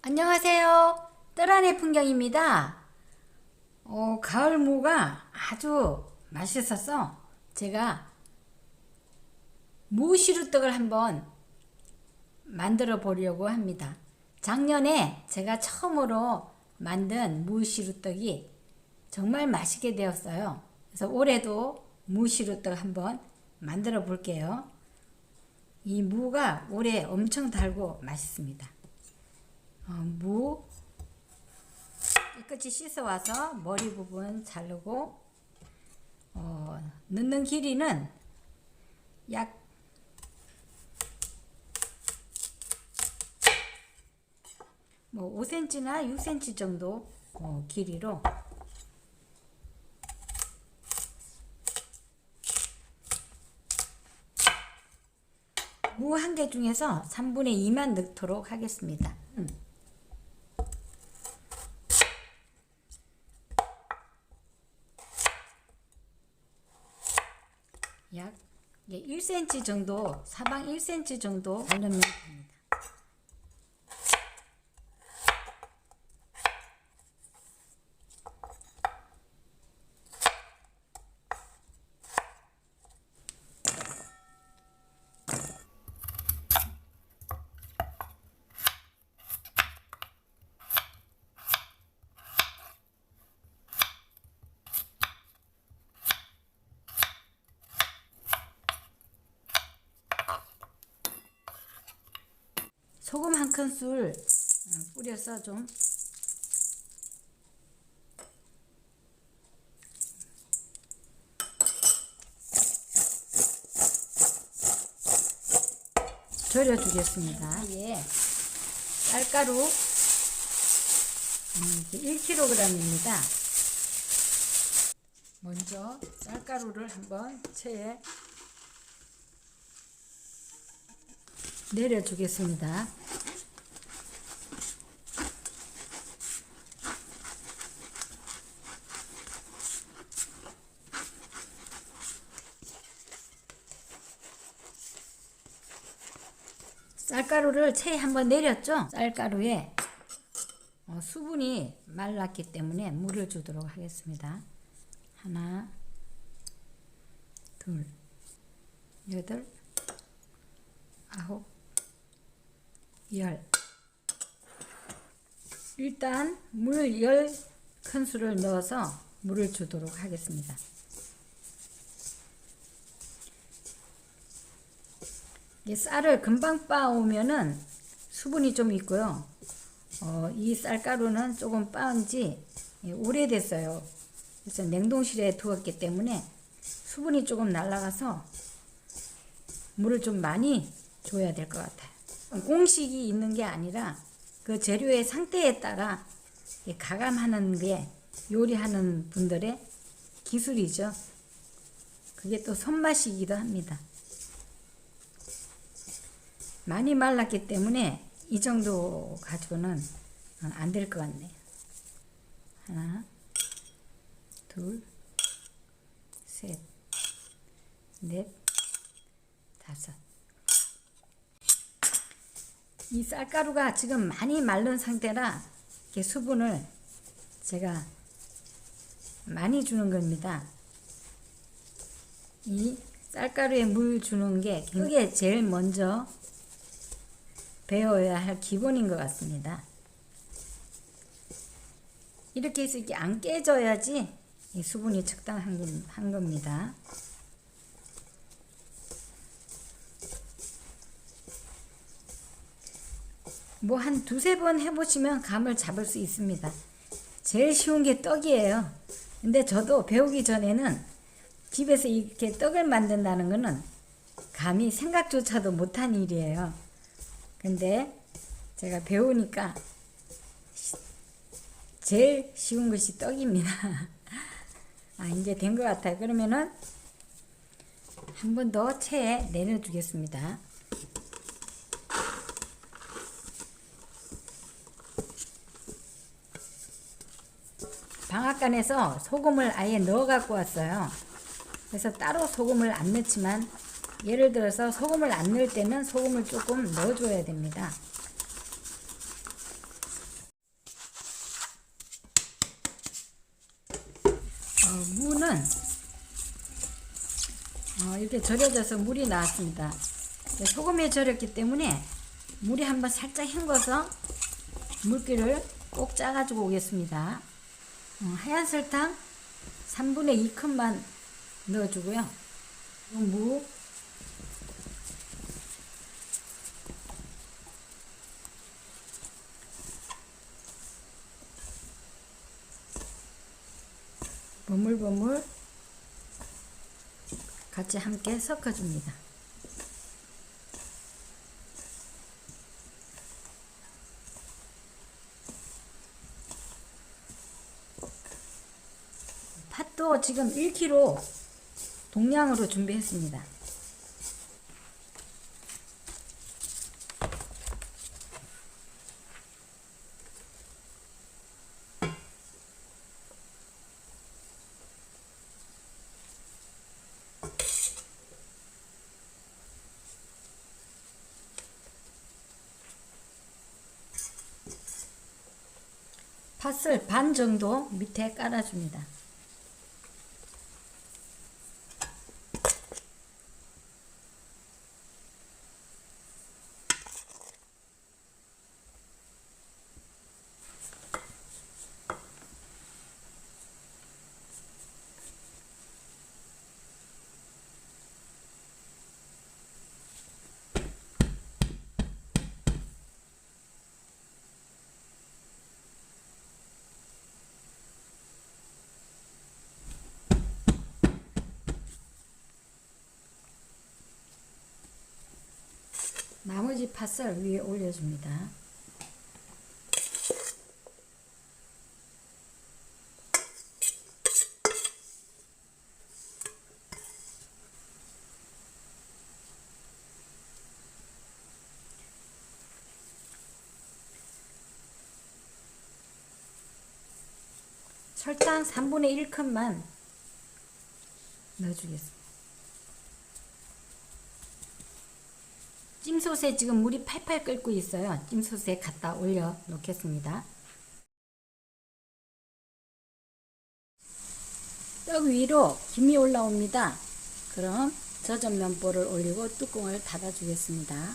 안녕하세요. 뜰안의 풍경입니다. 어, 가을 무가 아주 맛있어서 제가 무시루떡을 한번 만들어 보려고 합니다. 작년에 제가 처음으로 만든 무시루떡이 정말 맛있게 되었어요. 그래서 올해도 무시루떡 한번 만들어 볼게요. 이 무가 올해 엄청 달고 맛있습니다. 어, 무 깨끗이 씻어 와서 머리 부분 자르고 어, 넣는 길이는 약뭐 5cm나 6cm 정도 어, 길이로 무 한 개 중에서 3분의 2만 넣도록 하겠습니다. 음. 약 1cm 정도, 사방 1cm 정도 넣으면 됩니다. 소금 한 큰술 어, 뿌려서 좀 절여주겠습니다. 예, 쌀가루 음, 1kg입니다. 먼저 쌀가루를 한번 체에 내려주겠습니다. 쌀가루를 체에 한번 내렸죠? 쌀가루에 어, 수분이 말랐기 때문에 물을 주도록 하겠습니다. 하나, 둘, 여덟, 아홉, 열. 일단 물 열 큰술을 넣어서 물을 주도록 하겠습니다. 쌀을 금방 빻으면은 수분이 좀 있고요. 어, 이 쌀가루는 조금 빻은 지 오래됐어요. 그래서 냉동실에 두었기 때문에 수분이 조금 날아가서 물을 좀 많이 줘야 될 것 같아요. 공식이 있는 게 아니라 그 재료의 상태에 따라 가감하는 게 요리하는 분들의 기술이죠. 그게 또 손맛이기도 합니다. 많이 말랐기 때문에 이 정도 가지고는 안 될 것 같네요. 하나, 둘, 셋, 넷, 다섯. 이 쌀가루가 지금 많이 마른 상태라 이렇게 수분을 제가 많이 주는 겁니다. 이 쌀가루에 물 주는 게 그게 제일 먼저 배워야 할 기본인 것 같습니다. 이렇게 해서 이렇게 안 깨져야지 수분이 적당한 한 겁니다. 뭐 한 두세 번 해보시면 감을 잡을 수 있습니다. 제일 쉬운 게 떡이에요. 근데 저도 배우기 전에는 집에서 이렇게 떡을 만든다는 거는 감히 생각조차도 못한 일이에요. 근데 제가 배우니까 제일 쉬운 것이 떡입니다. 아, 이제 된 것 같아요. 그러면은 한 번 더 체에 내려주겠습니다. 방앗간에서 소금을 아예 넣어 갖고 왔어요. 그래서 따로 소금을 안 넣지만 예를 들어서 소금을 안 넣을 때는 소금을 조금 넣어줘야 됩니다. 어, 무는 어, 이렇게 절여져서 물이 나왔습니다. 소금에 절였기 때문에 물이 한번 살짝 헹궈서 물기를 꼭 짜가지고 오겠습니다. 어, 하얀 설탕 3분의 2컵만 넣어주고요. 무 버물버물 같이 함께 섞어줍니다. 팥도 지금 1kg 동량으로 준비했습니다. 팥을 반 정도 밑에 깔아줍니다. 나머지 팥을 위에 올려줍니다. 설탕 3분의 1컵만 넣어주겠습니다. 찜솥에 지금 물이 팔팔 끓고 있어요. 찜솥에 갖다 올려 놓겠습니다. 떡 위로 김이 올라옵니다. 그럼 젖은 면보를 올리고 뚜껑을 닫아 주겠습니다.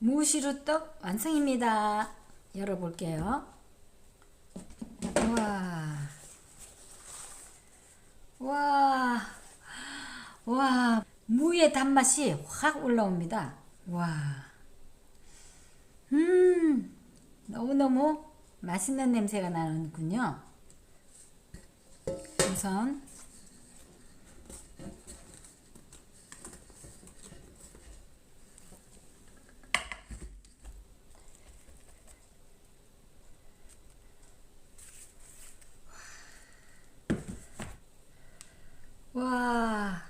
무시루 떡 완성입니다. 열어볼게요. 와, 와, 와, 무의 단맛이 확 올라옵니다. 와, 음, 너무너무 맛있는 냄새가 나는군요. 우선 와.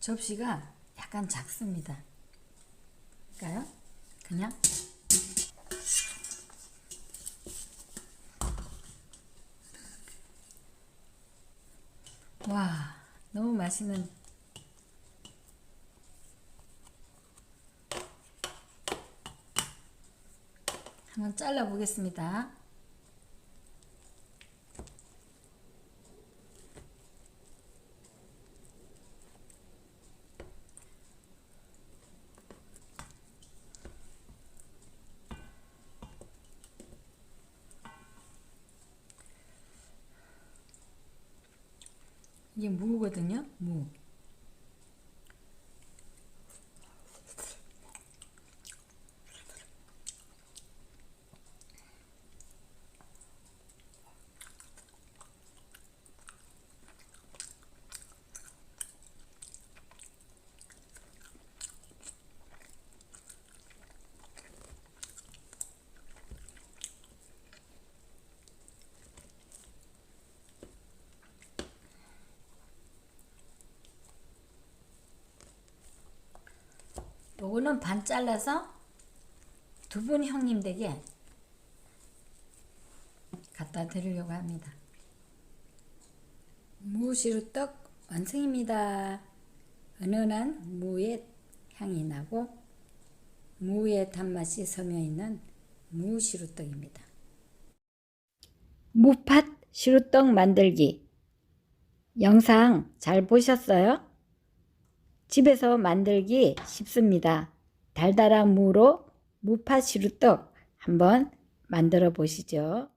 접시가 약간 작습니다. 볼까요? 그냥 와, 너무 맛있는 한번 잘라 보겠습니다. 이게 무거든요. 무. 요거는 반 잘라서 두분 형님 댁에 갖다 드리려고 합니다. 무시루 떡 완성입니다. 은은한 무의 향이 나고 무의 단맛이 스며 있는 무시루 떡입니다. 무팥 시루떡 만들기 영상 잘 보셨어요? 집에서 만들기 쉽습니다. 달달한 무로 무팥 시루떡 한번 만들어 보시죠.